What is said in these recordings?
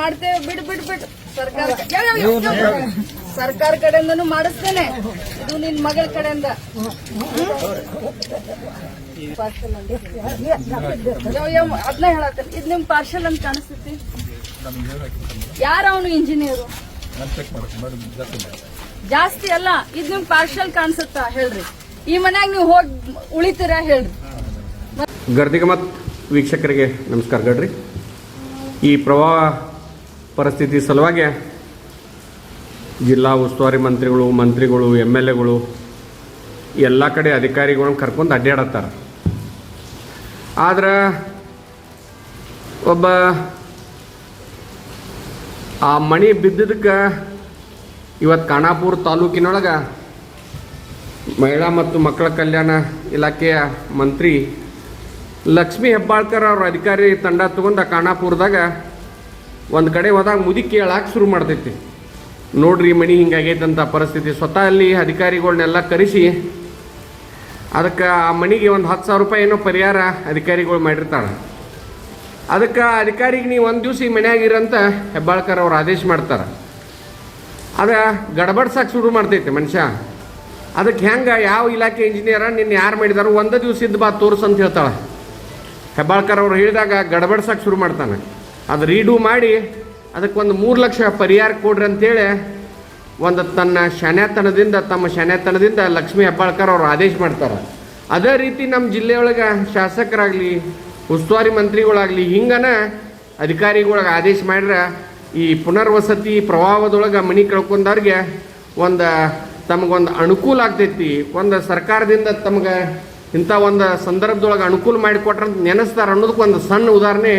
ಮಾಡ್ತೇವೆ, ಬಿಡ್ ಬಿಡ್ ಬಿಡ್. ಸರ್ಕಾರ? ಸರ್ಕಾರ ಕಡೆಯಿಂದನು ಮಾಡಿಸ್ತೇನೆ. ಇದು ನಿನ್ ಮಗಳ ಕಡೆಯಿಂದ. ಅದನ್ನ ಹೇಳತ್ತೆ ಇದು ನಿಮ್ ಪಾರ್ಸಲ್ ಅಂತ ಕಾಣಿಸ್ತೈತಿ ಯಾರ ಅವನು ಇಂಜಿನಿಯರು? ಜಾಸ್ತಿ ಅಲ್ಲ, ಇದು ನಿಮ್ ಪಾರ್ಸಲ್ ಕಾಣಿಸುತ್ತಾ? ಹೇಳ್ರಿ. ಈ ಮನ್ಯಾಗ ನೀವು ಹೋಗಿ ಉಳಿತೀರ? ಹೇಳ್ರಿ. ಗರ್ದಿಗ ಮತ್ತು ವೀಕ್ಷಕರಿಗೆ ನಮಸ್ಕಾರ, ಗಡ್ರಿ. ಈ ಪ್ರವಾಹ ಪರಿಸ್ಥಿತಿ ಸಲುವಾಗಿ ಜಿಲ್ಲಾ ಉಸ್ತುವಾರಿ ಮಂತ್ರಿಗಳು ಮಂತ್ರಿಗಳು ಎಂ ಎಲ್ ಎಗಳು, ಎಲ್ಲ ಕಡೆ ಅಧಿಕಾರಿಗಳನ್ನ ಕರ್ಕೊಂಡು ಅಡ್ಡಾಡತ್ತಾರ ಆದ್ರೆ ಒಬ್ಬ ಆ ಮಣಿ ಬಿದ್ದಿದ್ದಕ್ಕೆ ಇವತ್ತು ಖಾನಾಪುರ ತಾಲೂಕಿನೊಳಗೆ ಮಹಿಳಾ ಮತ್ತು ಮಕ್ಕಳ ಕಲ್ಯಾಣ ಇಲಾಖೆಯ ಮಂತ್ರಿ ಲಕ್ಷ್ಮೀ ಹೆಬ್ಬಾಳ್ಕರ್ ಅವ್ರ ಅಧಿಕಾರಿ ತಂಡ ತಗೊಂಡ ಖಾನಾಪುರದಾಗ ಒಂದು ಕಡೆ ಹೋದಾಗ ಮುದಿ ಕೇಳಾಕೆ ಶುರು ಮಾಡ್ತೈತಿ. ನೋಡ್ರಿ ಮಣಿ ಹಿಂಗಾಗೈತಂತ ಪರಿಸ್ಥಿತಿ. ಸ್ವತಃ ಅಲ್ಲಿ ಅಧಿಕಾರಿಗಳನ್ನೆಲ್ಲ ಕರೆಸಿ, ಅದಕ್ಕೆ ಆ ಮಣಿಗೆ ಒಂದು ಹತ್ತು ಸಾವಿರ ರೂಪಾಯಿ ಏನೋ ಪರಿಹಾರ ಅಧಿಕಾರಿಗಳು ಮಾಡಿರ್ತಾಳೆ ಅದಕ್ಕೆ ಅಧಿಕಾರಿಗೆ ನೀವು ಒಂದು ದಿವಸ ಈ ಮನೆಯಾಗಿರಂತ ಹೆಬ್ಬಾಳ್ಕರ್ ಅವ್ರು ಆದೇಶ ಮಾಡ್ತಾರೆ. ಅದ ಗಡಬಡ್ಸಕ್ಕೆ ಶುರು ಮಾಡ್ತೈತೆ ಮನುಷ್ಯ. ಅದಕ್ಕೆ ಹೆಂಗೆ ಯಾವ ಇಲಾಖೆ ಇಂಜಿನಿಯರ ನಿನ್ನ ಯಾರು ಮಾಡಿದಾರೋ ಒಂದು ದಿವ್ಸ ಇದ್ದು ಬಾ ತೋರ್ಸು ಅಂತ ಹೇಳ್ತಾಳೆ. ಹೆಬ್ಬಾಳ್ಕರ್ ಅವ್ರು ಹೇಳಿದಾಗ ಗಡಬಡ್ಸಕ್ಕೆ ಶುರು ಮಾಡ್ತಾನೆ. ಅದು ರೀಡು ಮಾಡಿ ಅದಕ್ಕೆ ಒಂದು ಮೂರು ಲಕ್ಷ ಪರಿಹಾರ ಕೊಡ್ರಿ ಅಂತೇಳಿ ಒಂದು ತನ್ನ ಶನೆತನದಿಂದ, ತಮ್ಮ ಶನೆತನದಿಂದ ಲಕ್ಷ್ಮೀ ಹೆಬ್ಬಾಳ್ಕರ್ ಅವರು ಆದೇಶ ಮಾಡ್ತಾರೆ. ಅದೇ ರೀತಿ ನಮ್ಮ ಜಿಲ್ಲೆಯೊಳಗೆ ಶಾಸಕರಾಗಲಿ, ಉಸ್ತುವಾರಿ ಮಂತ್ರಿಗಳಾಗಲಿ, ಹಿಂಗನ ಅಧಿಕಾರಿಗಳಿಗೆ ಆದೇಶ ಮಾಡ್ರೆ ಈ ಪುನರ್ವಸತಿ ಪ್ರವಾಹದೊಳಗೆ ಮನೆ ಕಳ್ಕೊಂಡವ್ರಿಗೆ ಒಂದು ತಮಗೊಂದು ಅನುಕೂಲ ಆಗ್ತೈತಿ. ಒಂದು ಸರ್ಕಾರದಿಂದ ತಮ್ಗೆ ಇಂಥ ಒಂದು ಸಂದರ್ಭದೊಳಗೆ ಅನುಕೂಲ ಮಾಡಿಕೊಟ್ರಂತ ನೆನೆಸ್ತಾರ ಅನ್ನೋದಕ್ಕೆ ಒಂದು ಸಣ್ಣ ಉದಾಹರಣೆ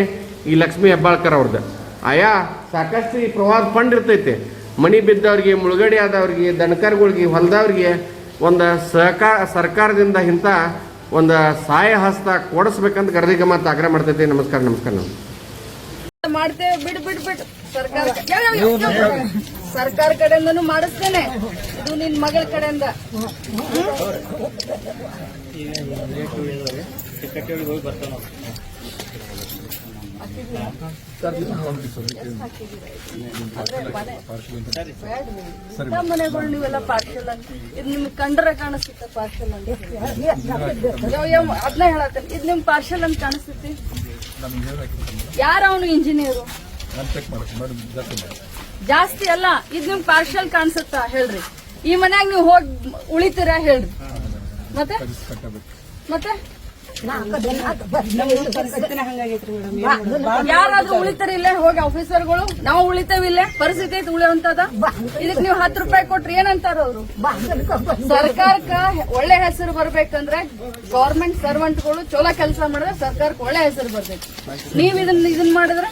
ಈ ಲಕ್ಷ್ಮೀ ಹೆಬ್ಬಾಳ್ಕರ್ ಅವ್ರದ್ದು ಆಯಾ ಸಾಕಷ್ಟು ಈ ಪ್ರವಾಹ ಫಂಡ್ ಇರ್ತೈತೆ. ಮಣಿ ಬಿದ್ದವ್ರಿಗೆ ಮುಳುಗಡೆ ಆದವ್ರಿಗೆ ದನಕರ್ಗಳಿಗೆ ಹೊಲದವ್ರಿಗೆ ಒಂದು ಸಹಕಾರ ಸರ್ಕಾರದಿಂದ ಇಂಥ ಒಂದು ಸಹಾಯ ಹಸ್ತ ಕೊಡಿಸ್ಬೇಕಂತ ಗರ್ದಿಗೆ ಮಾತು ಆಗ್ರಹ ಮಾಡ್ತೈತೆ. ನಮಸ್ಕಾರ ನಮಸ್ಕಾರ. ನಾವು ಮಾಡ್ತೇವೆ ಬಿಡ್ ಬಿಡ್ ಬಿಡ್. ಸರ್ಕಾರ? ಸರ್ಕಾರ ಕಡೆಯಿಂದನೂ ಮಾಡಿಸ್ತೇನೆ. ಇದು ನಿನ್ ಮಗಳ ಕಡೆಯಿಂದ. ನಮ್ಮ ಮನೆಗಳು ನೀವೆಲ್ಲ ಪಾರ್ಸಲ್ ಅಂತ ಇದು ನಿಮ್ಗೆ ಕಂಡ್ರೆ ಕಾಣಿಸುತ್ತೆ ಪಾರ್ಸಲ್ ಅಂತ? ಅದನ್ನ ಹೇಳತ್ತೇನೆ. ಇದು ನಿಮ್ ಪಾರ್ಸಲ್ ಅಂತ ಕಾಣಿಸ್ತೈತಿ ಯಾರ ಅವನು ಇಂಜಿನಿಯರು ಜಾಸ್ತಿ ಅಲ್ಲ, ಇದು ನಿಮ್ ಪಾರ್ಶಲ್ ಕಾಣಿಸುತ್ತಾ? ಹೇಳ್ರಿ. ಈ ಮನ್ಯಾಗ ನೀವು ಹೋಗಿ ಉಳಿತೀರಾ ಹೇಳ್ರಿ. ಮತ್ತೆ? ಮತ್ತೆ? ಯಾರಾದ್ರೂ ಉಳಿತಾರ ಇಲ್ಲೇ ಹೋಗಿ ಆಫೀಸರ್ಗಳು ನಾವು ಉಳಿತೇವ ಇಲ್ಲೇ? ಪರಿಸ್ಥಿತಿ ಐತಿ ಉಳಿಯುವಂತದ ಇದಕ್ ನೀವು ಹತ್ತು ರೂಪಾಯಿ ಕೊಟ್ರಿ ಏನಂತಾರ ಅವರು? ಸರ್ಕಾರಕ್ಕ ಒಳ್ಳೆ ಹೆಸರು ಬರ್ಬೇಕಂದ್ರೆ ಗೌರ್ಮೆಂಟ್ ಸರ್ವೆಂಟ್ಗಳು ಚೊಲೋ ಕೆಲಸ ಮಾಡಿದ್ರೆ ಸರ್ಕಾರಕ್ಕೆ ಒಳ್ಳೆ ಹೆಸರು ಬರ್ಬೇಕು. ನೀವ್ ಇದನ್ನ ಇದನ್ನ ಮಾಡಿದ್ರೆ?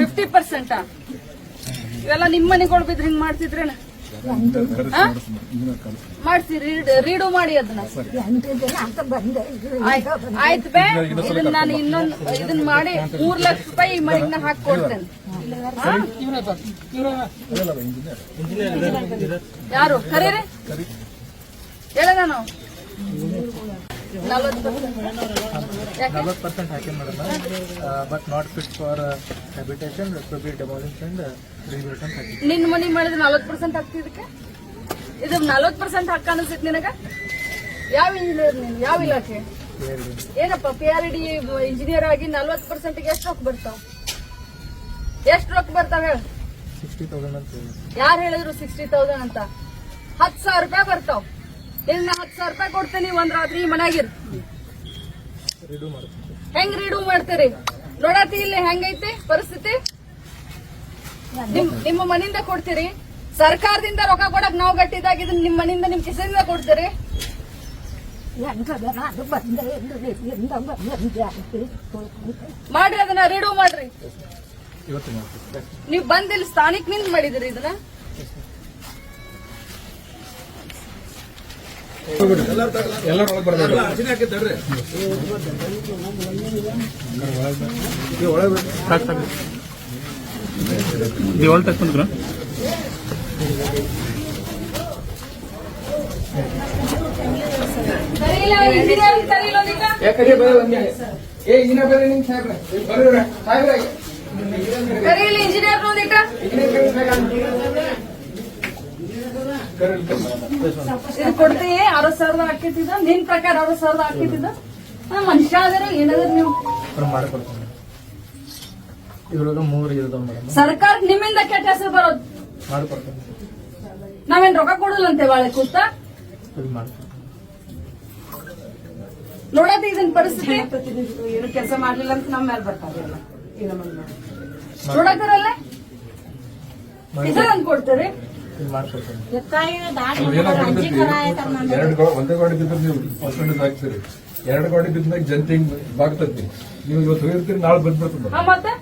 ಫಿಫ್ಟಿ ಪರ್ಸೆಂಟ್ ಇವೆಲ್ಲ ನಿಮ್ಮ ಮನೆಗಳು ಬಿದ್ರೆ ಹಿಂಗ್ ಮಾಡ್ತಿದ್ರೇನ? ಮಾಡ್ಸಿ ರೀಡು ಮಾಡಿ ಅದನ್ನ. ಆಯ್ತ್- ಬೇ, ಇದನ್ನ ನಾನು ಇನ್ನೊಂದು ಇದನ್ನ ಮಾಡಿ ಮೂರ್ ಲಕ್ಷ ರೂಪಾಯಿ ಈ ಮನೆಗೆ ಹಾಕಿ ಕೊಡ್ತೇನೆ. ಆ? ಯಾರು? ಕರೀರಿ? ಹೇಳ ನಾನು. ನಲ್ವತ್ತು ನಲವತ್ತು percent hockey madam but not fit for habitation be demolish and ಹಾಕಿ ನಿನ್ನ ಮನೆ ಮಾಡಿದ್ರೆ ನಲ್ವತ್ತು ಪರ್ಸೆಂಟ್ ಹಾಕ್ತಿದಕ್ಕೆ ಇದು ನಲ್ವತ್ ಪರ್ಸೆಂಟ್ ಹಾಕ ಅನಿಸ್ತೈತಿ ನಿನಗ? ಯಾವ ಇಂಜಿನಿಯರ್ ನೀನು? ಯಾವ ಇಲಾಖೆ? ಏನಪ್ಪ ಪಿ ಆರ್ ಡಿ ಇಂಜಿನಿಯರ್ ಆಗಿ ನಲ್ವತ್ತು ಪರ್ಸೆಂಟ್ಗೆ ಎಷ್ಟು ರೊಕ್ಕ ಬರ್ತಾವ? ಎಷ್ಟು ರೊಕ್ಕ ಬರ್ತಾವ ಹೇಳ? ಸಿಕ್ಸ್ಟಿ ತೌಸಂಡ್ ಅಂತ ಯಾರು ಹೇಳಿದ್ರು ಸಿಕ್ಸ್ಟಿ ತೌಸಂಡ್ ಅಂತ? ಹತ್ತು ಸಾವಿರ ರೂಪಾಯಿ ಬರ್ತಾವ. ಇನ್ನ ನಾಲ್ಕು ಸಾವಿರ ರೂಪಾಯಿ ಕೊಡ್ತೇನೆ ಒಂದ್ ರಾತ್ರಿ ಮನ್ಯಾಗಿರ್ ಹೆಂಗ್ ರೀಡು ಮಾಡ್ತೀರಿ? ನೋಡತಿ ಇಲ್ಲಿ ಹೆಂಗೈತಿ ಪರಿಸ್ಥಿತಿ? ನಿಮ್ಮ ಮನಿಂದ ಕೊಡ್ತೀರಿ. ಸರ್ಕಾರದಿಂದ ರೊಕ್ಕ ಕೊಡಕ್ ನಾವು ಗಟ್ಟಿದಾಗ ಇದನ್ನ ನಿಮ್ ಮನಿಂದ ನಿಮ್ ಕಿಸೆಯಿಂದ ಕೊಡ್ತೀರಿ. ಮಾಡ್ರಿ ಅದನ್ನ ರೀಡು ಮಾಡ್ರಿ. ನೀವು ಬಂದಿಲ್ಲ ನೀವ್ ಬಂದ್ ಇಲ್ಲಿ ಸ್ಥಾನಿಕ್ನಿಂದ ಮಾಡಿದಿರಿ ಇದನ್ನ? ಇಂಜಿನಿಯರ್ ಕರೀಲ ಒಂದಿಕ್ಕ ಏ ಇನ್ನ ಬರ್ರಿ ನಿಮ್ ಇಂಜಿನಿಯರ್ ಇದು ಕೊಡ್ತೀವಿ ಅರವತ್ ಸಾವಿರದ ಹಾಕಿತಿದ್ದ ನಿನ್ ಪ್ರಕಾರ ಅರವತ್ ಸಾವಿರದ ಹಾಕಿತಿದ್ದ ಮನುಷ್ಯ ಆದ್ರೆ ಏನಾದ್ರು ನೀವು ಸರ್ಕಾರ ಮಾಡಿಕೊಡ್ತೀನಿ ಇವಾಗ ಮೂರು ಇರ್ತಾವ ಮೇಡಮ್. ಸರ್ಕಾರಕ್ಕೆ ನಿಮ್ಮಿಂದ ಕೆಟ್ಟ ಹೆಸರು ಬರೋದು. ಮಾಡಿಕೊಡ್ತೀನಿ ನಾವೇನ್ ರೊಕ್ಕ ಕೊಡಲ್ಲಂತೆ ಬಾಳೆ ಕೂತ? ಇದು ಮಾಡ್ತೀನಿ ನೋಡತ್ತೆ ಇದನ್ ಪರಿಸ್ಥಿತಿ. ಏನು ಕೆಲಸ ಮಾಡ್ಲಿಲ್ಲ ಅಂತ ನಮ್ಮ ಮೇಲೆ ಬರ್ತಾರೆ ನೋಡತ್ತಾರಲ್ಲ ಇದನ್ನ ಕೊಡ್ತಾರೆ. ಎರಡು ಗಾಡಿ ಒಂದೇ ಗಾಡಿ ಬಿದ್ದರೆ ನೀವು ಪರ್ಸೆಂಟೇಜ್ ಹಾಕ್ತೀರಿ. ಎರಡು ಗಾಡಿ ಬಿದ್ದಾಗ ಜನತೆ ಹಿಂಗ್ ಬಾಗ್ತತಿ ನೀವು ಇವತ್ತು ಹೋಗಿರ್ತೀರಿ ನಾಳೆ ಬಂದ್ಬಿಡ್ತದೆ ಹಾ ಮತ್ತೆ?